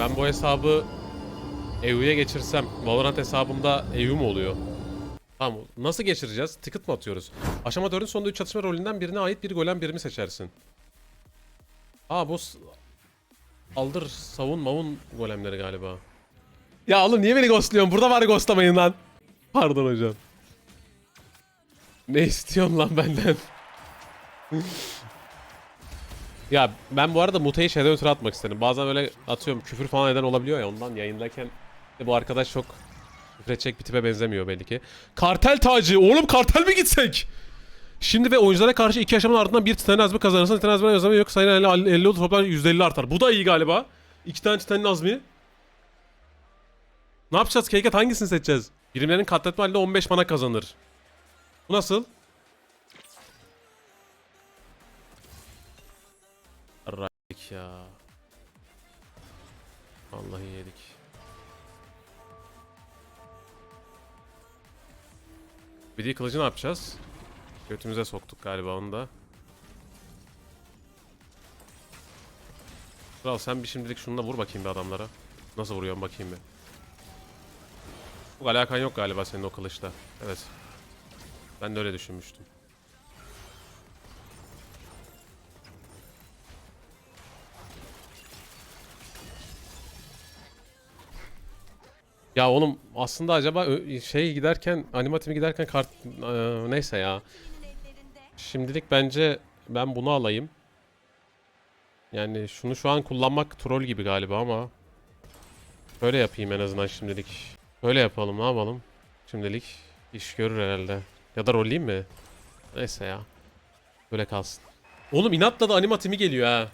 Ben bu hesabı EU'ya geçirsem Valorant hesabımda EU mu oluyor? Tamam nasıl geçireceğiz? Ticket mı atıyoruz? Aşama 4'ün sonunda 3 çatışma rolünden birine ait bir golem birimi seçersin. Aa bu aldır savun mavun golemleri galiba. Ya oğlum niye beni ghostluyorsun? Burada var ghostlamayın lan. Pardon hocam. Ne istiyorsun lan benden? ya ben bu arada muteyi şeyden ötürü atmak istedim. Bazen öyle atıyorum küfür falan eden olabiliyor ya ondan yayındayken bu arkadaş çok küfredecek bir tipe benzemiyor belli ki. Kartel tacı. Oğlum kartel mi gitsek? Şimdi ve oyunculara karşı iki aşamanın ardından bir titan azmi kazanırsan titan azmi yazamı yok sayın 50, 50 olur toplam %50 artar. Bu da iyi galiba. İki tane titanın azmi. Ne yapacağız Keykat hangisini seçeceğiz? Birimlerin katletme halinde 15 mana kazanır. Bu nasıl? Araydık ya. Vallahi yedik. Bir de kılıcı ne yapacağız? Götümüze soktuk galiba onu da. Kral sen bir şimdilik şununla vur bakayım bir adamlara. Nasıl vuruyorsun bakayım bir. Bu alakan yok galiba senin o kılıçla. Evet. Ben de öyle düşünmüştüm. Ya oğlum aslında acaba şey giderken animatimi giderken kart Eee, neyse ya. Şimdilik bence ben bunu alayım. Yani şunu şu an kullanmak troll gibi galiba ama böyle yapayım en azından şimdilik. Böyle yapalım ne yapalım? Şimdilik iş görür herhalde. Ya da rolleyim mi? Neyse ya. Böyle kalsın. Oğlum inatla da animatimi geliyor ha.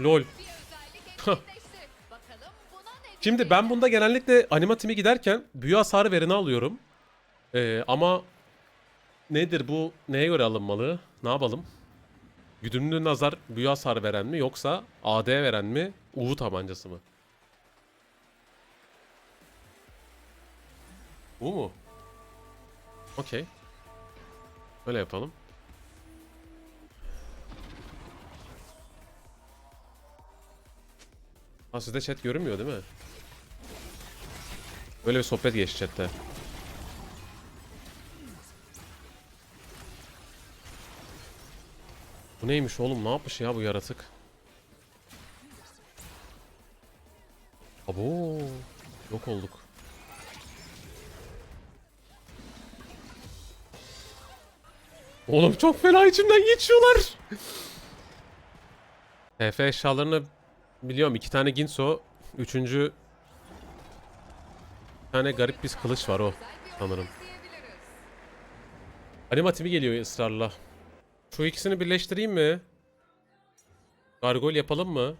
Lol. Şimdi ben bunda genellikle animatimi giderken büyü hasarı vereni alıyorum. Ee, ama nedir bu? Neye göre alınmalı? Ne yapalım? Güdümlü nazar büyü hasarı veren mi yoksa AD veren mi? Uğu tabancası mı? Bu mu? Okey. Öyle yapalım. Ha sizde chat görünmüyor değil mi? Böyle bir sohbet geçti chatte. Bu neymiş oğlum? Ne yapmış ya bu yaratık? Abo. Yok olduk. Oğlum çok fena içimden geçiyorlar. TF eşyalarını biliyorum. iki tane Ginso. Üçüncü bir tane garip bir kılıç var o sanırım. Animatimi geliyor ısrarla. Şu ikisini birleştireyim mi? Gargol yapalım mı?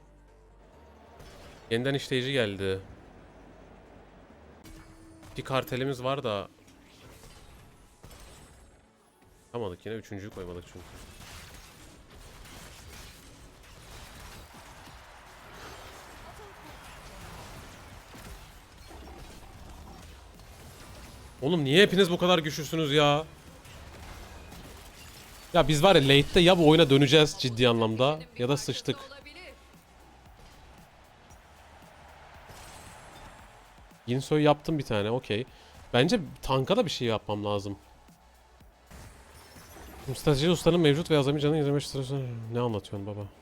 Yeniden işleyici geldi. Bir kartelimiz var da. Yapamadık yine üçüncüyü koymadık çünkü. Oğlum niye hepiniz bu kadar güçlüsünüz ya? Ya biz var ya late'de ya bu oyuna döneceğiz ciddi anlamda ya da sıçtık. Ginso'yu yaptım bir tane okey. Bence tanka da bir şey yapmam lazım. Strateji ustanın mevcut ve azami canın 25 strateji... Ne anlatıyorsun baba?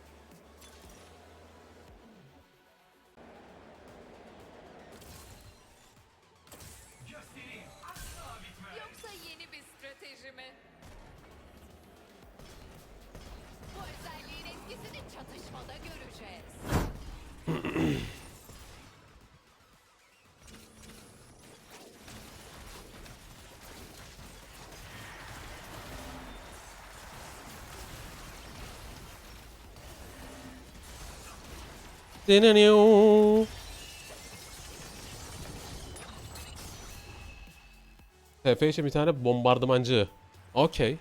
TF için bir tane bombardımancı. Okey.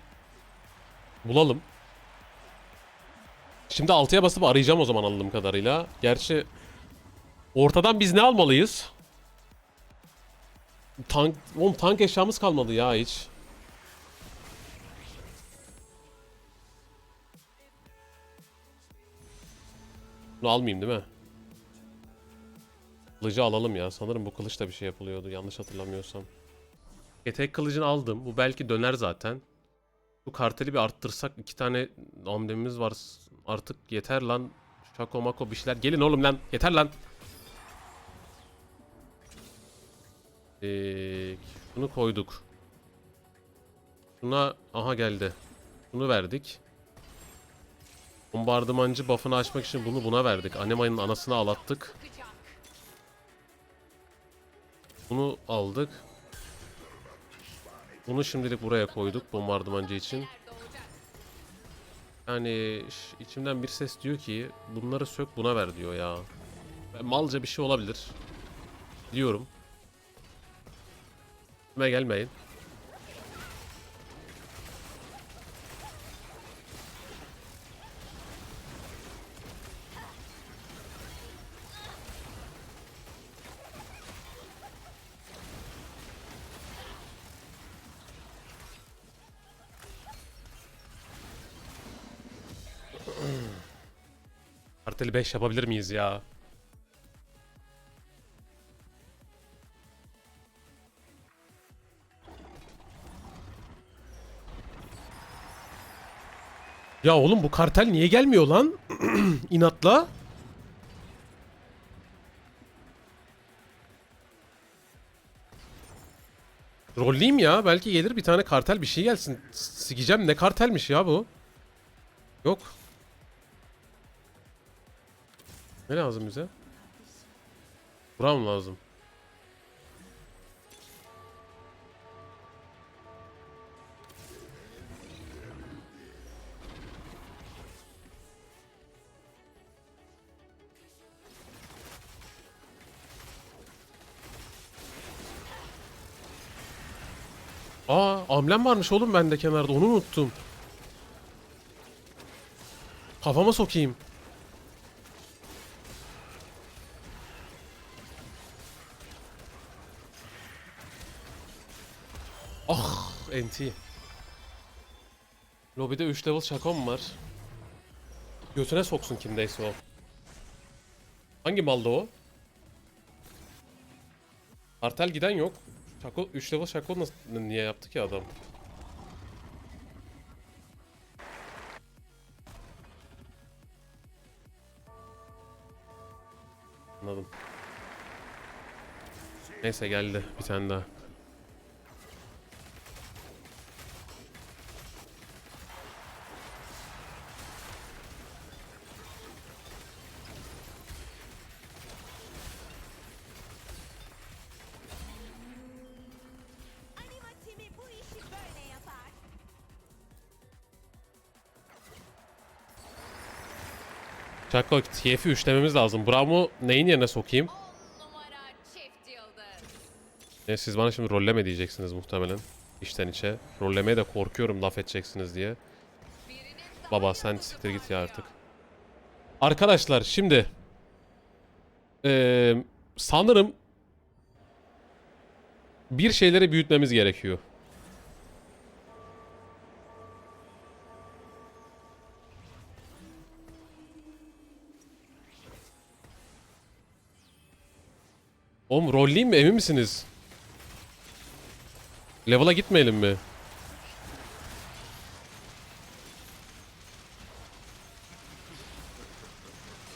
Bulalım. Şimdi 6'ya basıp arayacağım o zaman anladığım kadarıyla. Gerçi ortadan biz ne almalıyız? Tank, oğlum tank eşyamız kalmadı ya hiç. Bunu almayayım değil mi? Kılıcı alalım ya. Sanırım bu kılıç da bir şey yapılıyordu. Yanlış hatırlamıyorsam. E, tek kılıcını aldım. Bu belki döner zaten. Bu karteli bir arttırsak. iki tane amblemimiz var. Artık yeter lan. Şako mako bir şeyler. Gelin oğlum lan. Yeter lan. Ee, bunu koyduk. Şuna aha geldi. Bunu verdik. Bombardımancı buff'ını açmak için bunu buna verdik. Anema'nın anasını ağlattık. Bunu aldık. Bunu şimdilik buraya koyduk bombardımancı için. Yani içimden bir ses diyor ki bunları sök buna ver diyor ya. Malca bir şey olabilir. Diyorum. Üstüme gelmeyin. Karteli 5 yapabilir miyiz ya? Ya oğlum bu kartel niye gelmiyor lan? İnatla. Rolleyim ya. Belki gelir bir tane kartel bir şey gelsin. Sikeceğim ne kartelmiş ya bu. Yok. Ne lazım bize? Buram lazım. Aa, amblem varmış oğlum bende kenarda. Onu unuttum. Kafama sokayım. NT. Lobide 3 level şakom var. Götüne soksun kimdeyse o. Hangi malda o? Kartel giden yok. Şako 3 level şako nasıl niye yaptı ki adam? Anladım. Neyse geldi bir tane daha. Şako TF'i üçlememiz lazım. Bravo neyin yerine sokayım? 10 numara çift yıldız. Ne siz bana şimdi rolleme diyeceksiniz muhtemelen. İçten içe. Rollemeye de korkuyorum laf edeceksiniz diye. Baba sen siktir git ya artık. Arkadaşlar şimdi eee, sanırım bir şeyleri büyütmemiz gerekiyor. Oğlum rolleyim mi emin misiniz? Level'a gitmeyelim mi?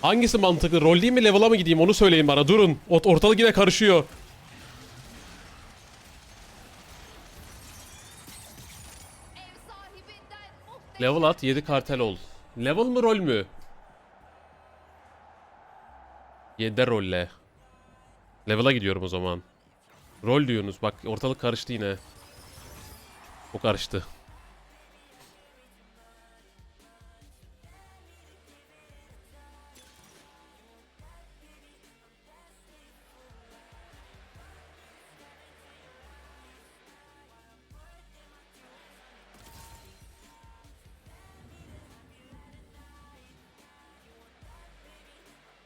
Hangisi mantıklı? Rolleyim mi level'a mı gideyim onu söyleyin bana. Durun. Ort- Ortalık yine karışıyor. Level at 7 kartel ol. Level mı rol mü? 7 rolle. Level'a gidiyorum o zaman. Rol diyorsunuz. Bak ortalık karıştı yine. O karıştı.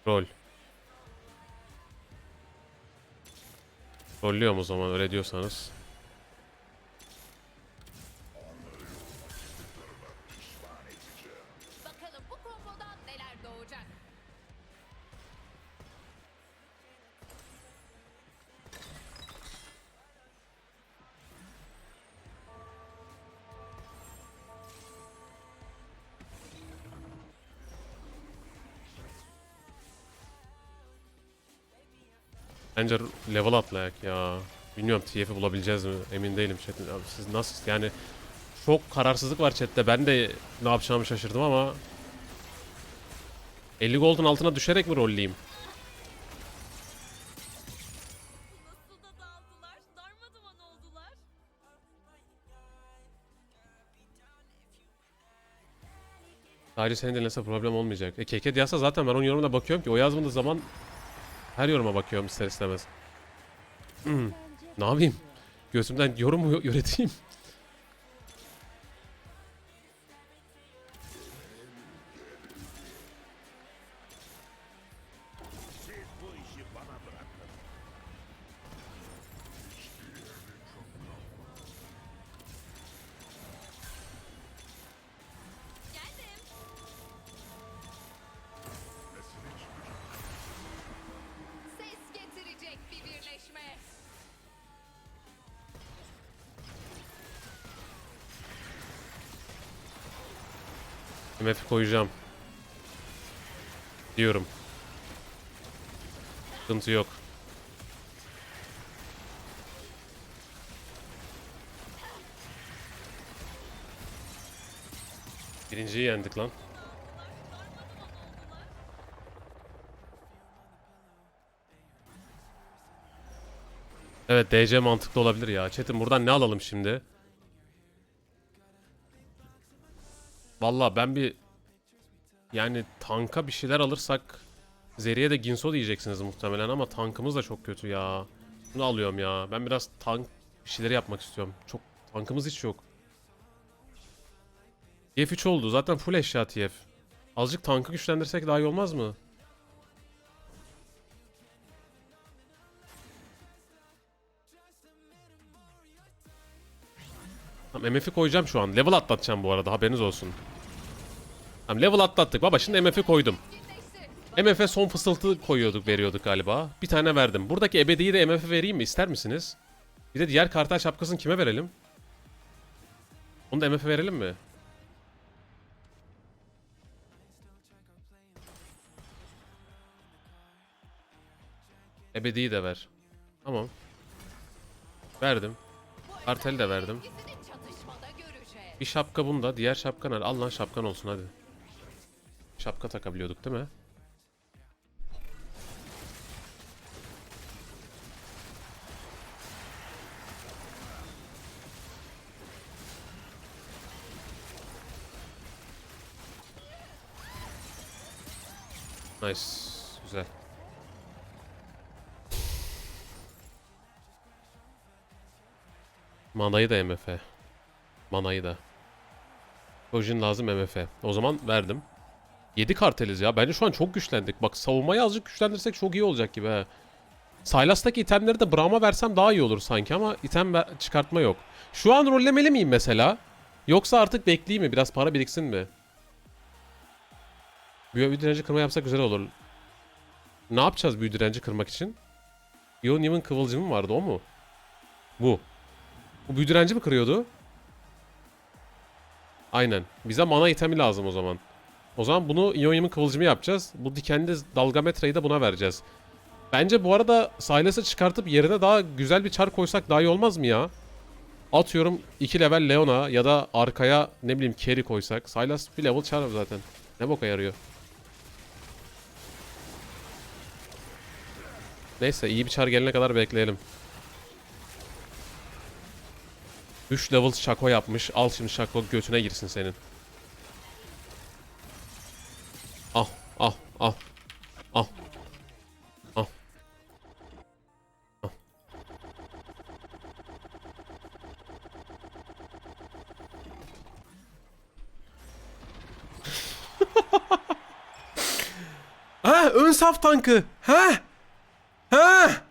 Rol. Trollüyorum o zaman öyle diyorsanız. Bakalım. Bence level atlayak ya. Bilmiyorum TF'i bulabileceğiz mi? Emin değilim chat'in. Siz nasıl yani çok kararsızlık var chat'te. Ben de ne yapacağımı şaşırdım ama 50 gold'un altına düşerek mi oldular. Sadece seni dinlese problem olmayacak. E keke diyarsa zaten ben onun yorumuna bakıyorum ki o yazmadığı zaman her yoruma bakıyorum ister istemez. Hmm, Ne yapayım? Gözümden yorum mu üreteyim? MF koyacağım. Diyorum. Sıkıntı yok. Birinciyi yendik lan. Evet DC mantıklı olabilir ya. Çetin buradan ne alalım şimdi? Valla ben bir yani tanka bir şeyler alırsak Zeri'ye de Ginso diyeceksiniz muhtemelen ama tankımız da çok kötü ya. Bunu alıyorum ya. Ben biraz tank bir şeyleri yapmak istiyorum. Çok tankımız hiç yok. TF 3 oldu. Zaten full eşya TF. Azıcık tankı güçlendirsek daha iyi olmaz mı? Tamam MF'i koyacağım şu an. Level atlatacağım bu arada haberiniz olsun. Tamam level atlattık baba şimdi MF'i koydum. MF'e son fısıltı koyuyorduk veriyorduk galiba. Bir tane verdim. Buradaki ebediyi de MF'e vereyim mi ister misiniz? Bir de diğer kartal şapkasını kime verelim? Onu da MF'e verelim mi? Ebediyi de ver. Tamam. Verdim. Karteli de verdim. Bir şapka bunda. Diğer şapka nerede? Al lan şapkan olsun hadi. Şapka takabiliyorduk değil mi? Nice. Güzel. Manayı da MF. Manayı da. Projin lazım MF. O zaman verdim. 7 karteliz ya. Bence şu an çok güçlendik. Bak savunmayı azıcık güçlendirsek çok iyi olacak gibi he. Sylas'taki itemleri de Braum'a versem daha iyi olur sanki ama item çıkartma yok. Şu an rollemeli miyim mesela? Yoksa artık bekleyeyim mi? Biraz para biriksin mi? Büyü direnci kırma yapsak güzel olur. Ne yapacağız büyü direnci kırmak için? Ionium'un kıvılcımı vardı o mu? Bu. Bu büyü direnci mi kırıyordu? Aynen. Bize mana itemi lazım o zaman. O zaman bunu Ionium'un kıvılcımı yapacağız. Bu dikenli dalgametreyi de buna vereceğiz. Bence bu arada Silas'ı çıkartıp yerine daha güzel bir çar koysak daha iyi olmaz mı ya? Atıyorum 2 level Leona ya da arkaya ne bileyim carry koysak. Silas bir level çar zaten. Ne boka yarıyor. Neyse iyi bir çar gelene kadar bekleyelim. 3 level şako yapmış. Al şimdi şako götüne girsin senin. Al, al, al. Al. Al. Al. ha, ön saf tankı. Ha? Ha?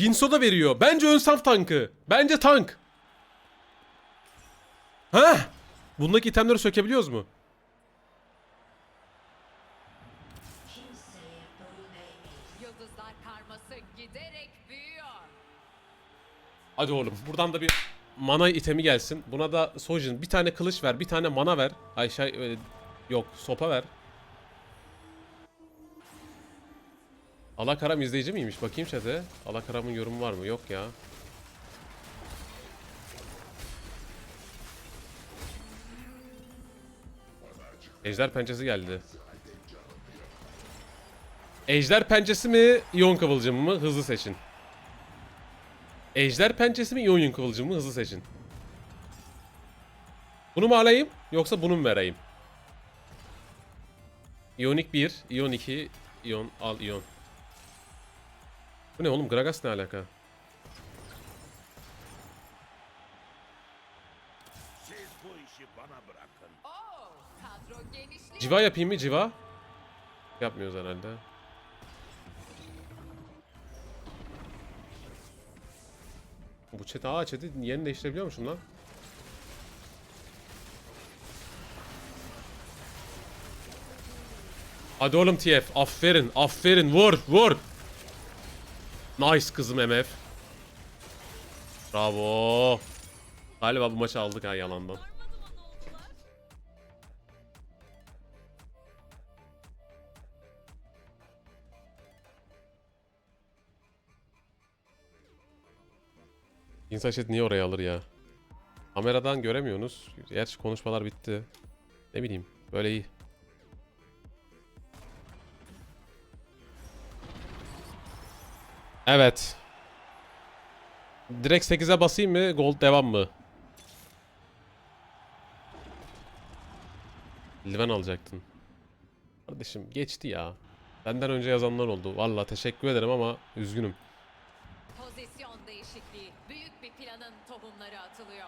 Ginso da veriyor. Bence ön saf tankı. Bence tank. Ha? Bundaki itemleri sökebiliyoruz mu? Yıldızlar karması giderek büyüyor. Hadi oğlum buradan da bir mana itemi gelsin. Buna da Sojin bir tane kılıç ver, bir tane mana ver. Ay şey e, yok sopa ver. Alakaram izleyici miymiş? Bakayım chat'e. Alakaram'ın yorumu var mı? Yok ya. Ejder pençesi geldi. Ejder pençesi mi, iyon kıvılcımı mı? Hızlı seçin. Ejder pençesi mi, iyon kıvılcımı mı? Hızlı seçin. Bunu mu alayım yoksa bunu mu vereyim? İyonik 1, İyon 2, İyon al İyon. Bu ne oğlum Gragas ne alaka? Siz bu işi bana bırakın. Oo, kadro genişliyor. Civa yapayım mı civa? Yapmıyoruz herhalde. Bu chat aa chat'i yerini değiştirebiliyormuşum lan. Hadi oğlum TF. Aferin. Aferin. Vur. Vur. Nice kızım MF. Bravo. Galiba bu maçı aldık ha yalandan. İnsan chat niye oraya alır ya? Kameradan göremiyorsunuz. Gerçi konuşmalar bitti. Ne bileyim. Böyle iyi. Evet. Direkt 8'e basayım mı? Gold devam mı? Liven alacaktın. Kardeşim geçti ya. Benden önce yazanlar oldu. Valla teşekkür ederim ama üzgünüm. Pozisyon değişikliği. Büyük bir planın tohumları atılıyor.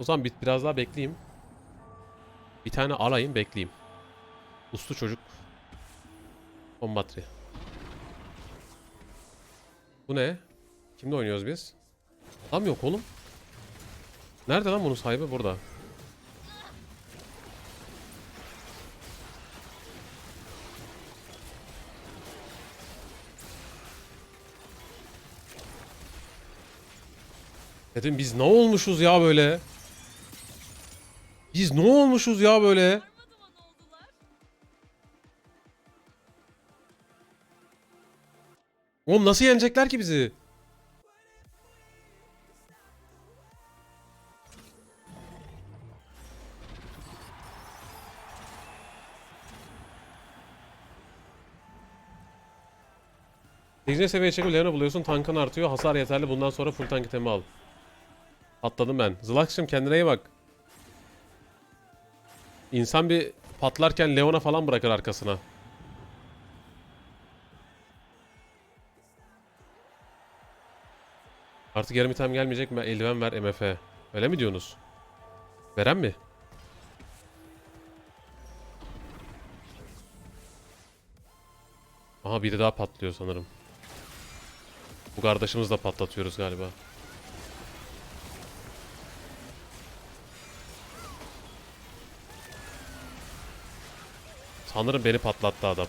O zaman bir, biraz daha bekleyeyim. Bir tane alayım bekleyeyim. Uslu çocuk. Kombatri. Bu ne? Kimle oynuyoruz biz? Tam yok oğlum. Nerede lan bunun sahibi? Burada. Dedim biz ne olmuşuz ya böyle? Biz ne olmuşuz ya böyle? Oğlum nasıl yenecekler ki bizi? Birinci seviye çekip Leon'u buluyorsun tankın artıyor hasar yeterli bundan sonra full tank itemi al. Atladım ben. Zılakşım kendine iyi bak. İnsan bir patlarken Leon'a falan bırakır arkasına. Artık yarım item gelmeyecek mi? Eldiven ver MF. Öyle mi diyorsunuz? Veren mi? Aha biri daha patlıyor sanırım. Bu kardeşimizi de patlatıyoruz galiba. Sanırım beni patlattı adam.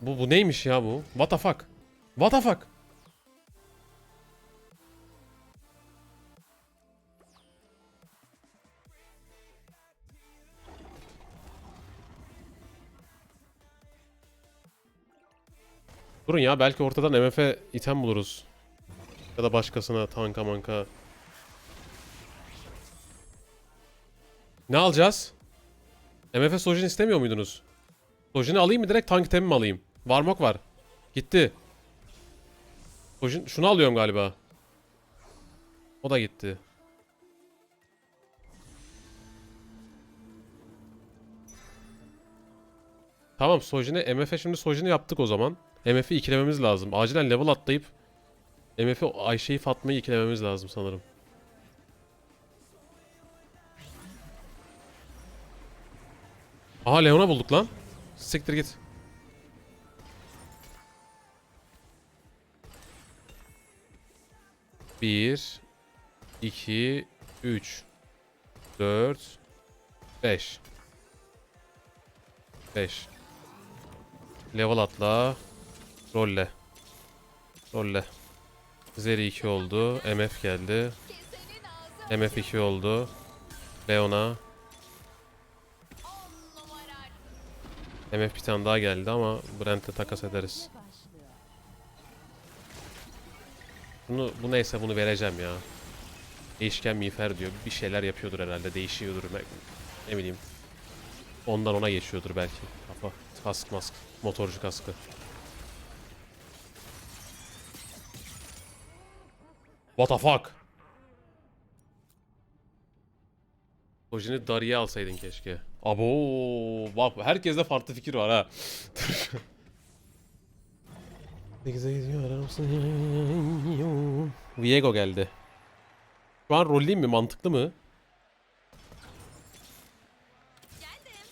Bu bu neymiş ya bu? What the fuck? What the fuck? Durun ya belki ortadan MF item buluruz. Ya da başkasına tanka manka. Ne alacağız? MF Sojin istemiyor muydunuz? Sojin'i alayım mı direkt tank itemi mi alayım? Varmok var. Gitti. Sojin şunu alıyorum galiba. O da gitti. Tamam Sojin'e MF şimdi Sojin'i yaptık o zaman. MF'i ikilememiz lazım. Acilen level atlayıp MF'i Ayşe'yi Fatma'yı ikilememiz lazım sanırım. Aha Leon'a bulduk lan. Siktir git. Bir, iki, üç, dört, beş. Beş. Level atla. Rolle. Rolle. Zeri 2 oldu. MF geldi. MF 2 oldu. Leona. MF bir tane daha geldi ama Brent'le takas ederiz. Bunu, bu neyse bunu vereceğim ya. Değişken miğfer diyor. Bir şeyler yapıyordur herhalde. Değişiyordur. Ne, ne bileyim. Ondan ona geçiyordur belki. Kafa. Kask mask. Motorcu kaskı. What the fuck? Ojini Dari'ye alsaydın keşke. Abo, bak herkeste farklı fikir var ha. 8'e gidiyor Viego geldi. Şu an rolleyim mi? Mantıklı mı? Geldim.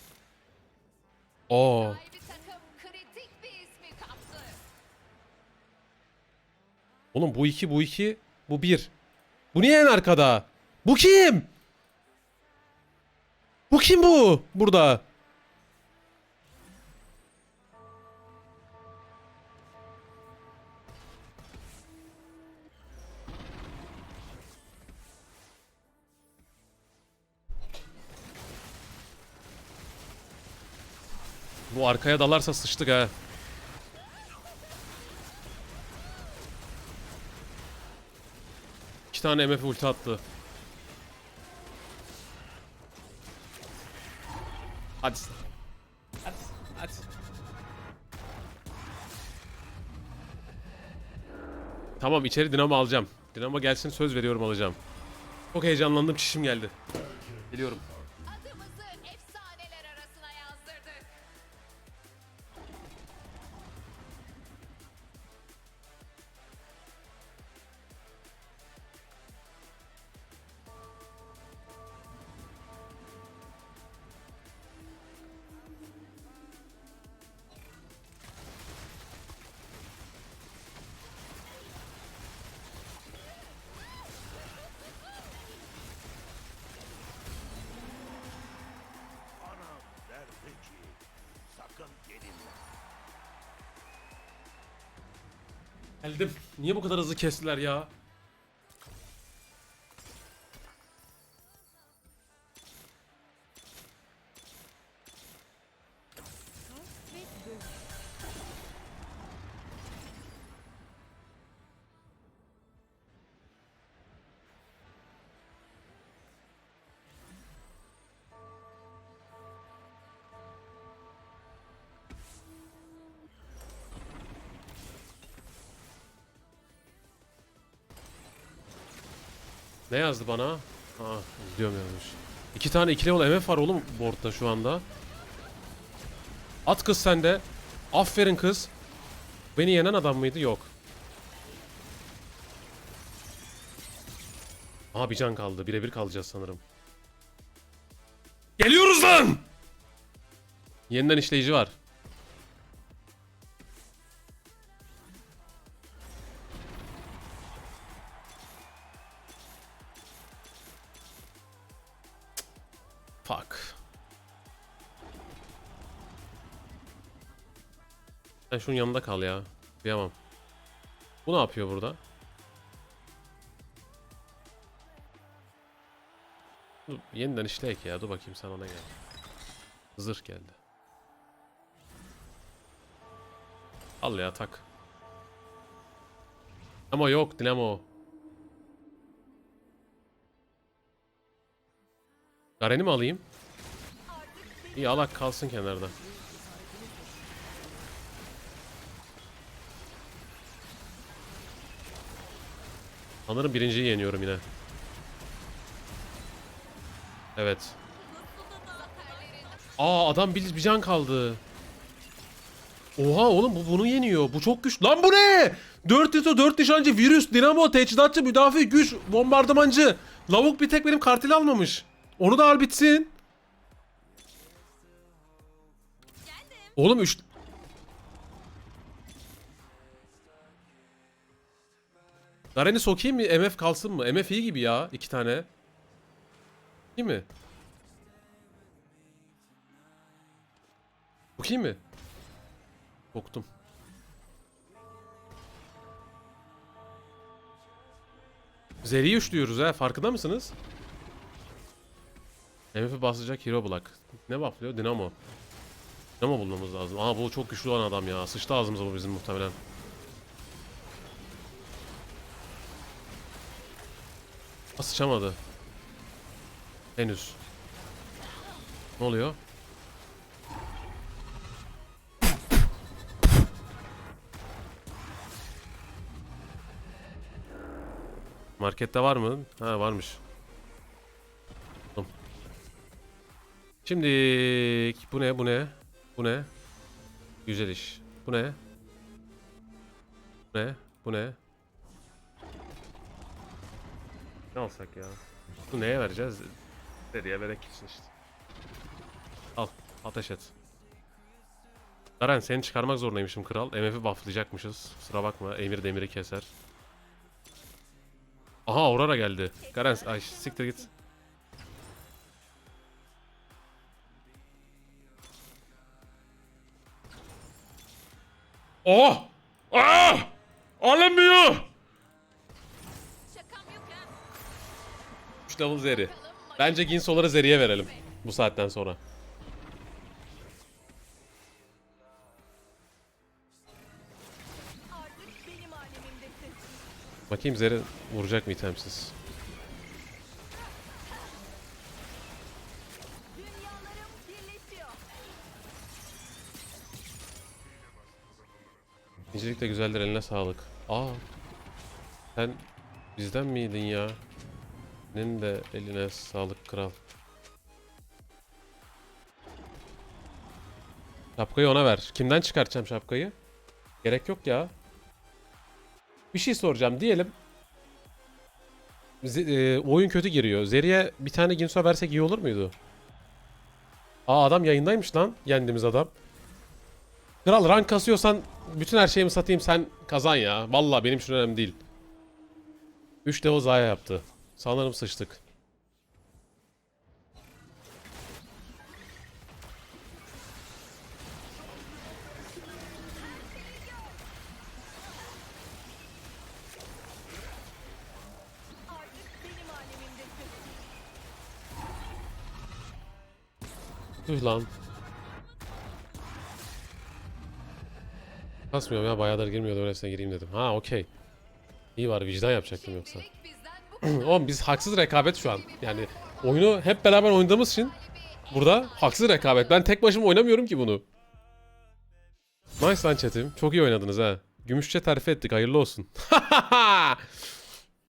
Oo. Sahibi takım kritik bir ismi kaptı. Oğlum bu iki, bu iki, bu bir. Bu niye en arkada? Bu kim? Bu kim bu? Burada. Bu arkaya dalarsa sıçtık ha. Tane MF ulti attı. Hadi. Hadi. Hadi. Tamam içeri dinamo alacağım. Dinamo gelsin söz veriyorum alacağım. Çok heyecanlandım çişim geldi. Geliyorum. Geldim. Niye bu kadar hızlı kestiler ya? Ne yazdı bana? Ha, gidiyorum yazmış. İki tane ikili level MF var oğlum boardda şu anda. At kız sende. Aferin kız. Beni yenen adam mıydı? Yok. Aha bir can kaldı. Birebir kalacağız sanırım. Geliyoruz lan! Yeniden işleyici var. Sen şunun yanında kal ya. Kıyamam. Bu ne yapıyor burada? Dur, yeniden işleyek ya. Dur bakayım sen ona gel. Zırh geldi. Al ya tak. Ama yok dinamo. Garen'i mi alayım? İyi alak kalsın kenarda. Sanırım birinciyi yeniyorum yine. Evet. Aa adam bir, bir can kaldı. Oha oğlum bu bunu yeniyor. Bu çok güçlü. Lan bu ne? 4 ISO 4 nişancı virüs dinamo teçhizatçı müdafi güç bombardımancı. Lavuk bir tek benim kartili almamış. Onu da al bitsin. Oğlum 3 Garen'i sokayım mı? MF kalsın mı? MF iyi gibi ya. iki tane. İyi mi? Sokayım mı? Soktum. Zeri'yi üçlüyoruz ha. Farkında mısınız? MF'e basacak Hero Block. Ne bufflıyor? Dinamo. Mi bulmamız lazım? Aa bu çok güçlü olan adam ya. Sıçtı ağzımıza bu bizim muhtemelen. Sıçamadı. Henüz. Ne oluyor? Markette var mı? Ha varmış. Şimdi bu ne bu ne? Bu ne? Güzel iş. Bu ne? Bu ne? Bu ne? Ne alsak ya? Bu neye vereceğiz? Seriye verek için işte. Al. Ateş et. Garen seni çıkarmak zorundaymışım kral. MF'i bufflayacakmışız. Sıra bakma. Emir demiri keser. Aha Aurora geldi. Garen ay siktir git. Oh! Ah! Alınmıyor! 3 level Zeri. Bence Ginso'ları Zeri'ye verelim. Bu saatten sonra. Bakayım Zeri vuracak mı itemsiz? İncilik de güzeldir eline sağlık. Aa. Sen bizden miydin ya? Senin de eline sağlık kral. Şapkayı ona ver. Kimden çıkartacağım şapkayı? Gerek yok ya. Bir şey soracağım. Diyelim Z- e, oyun kötü giriyor. Zeri'ye bir tane Ginso versek iyi olur muydu? Aa adam yayındaymış lan. Yendiğimiz adam. Kral rank kasıyorsan bütün her şeyimi satayım sen kazan ya. Vallahi benim için önemli değil. 3 de o Zaya yaptı. Sanırım sıçtık. Tüh lan. Kasmıyorum ya bayağıdır girmiyordu öylesine gireyim dedim. Ha okey. İyi var vicdan yapacaktım yoksa. Oğlum biz haksız rekabet şu an. Yani oyunu hep beraber oynadığımız için burada haksız rekabet. Ben tek başıma oynamıyorum ki bunu. Nice lan chatim. Çok iyi oynadınız ha. Gümüşçe terfi ettik. Hayırlı olsun.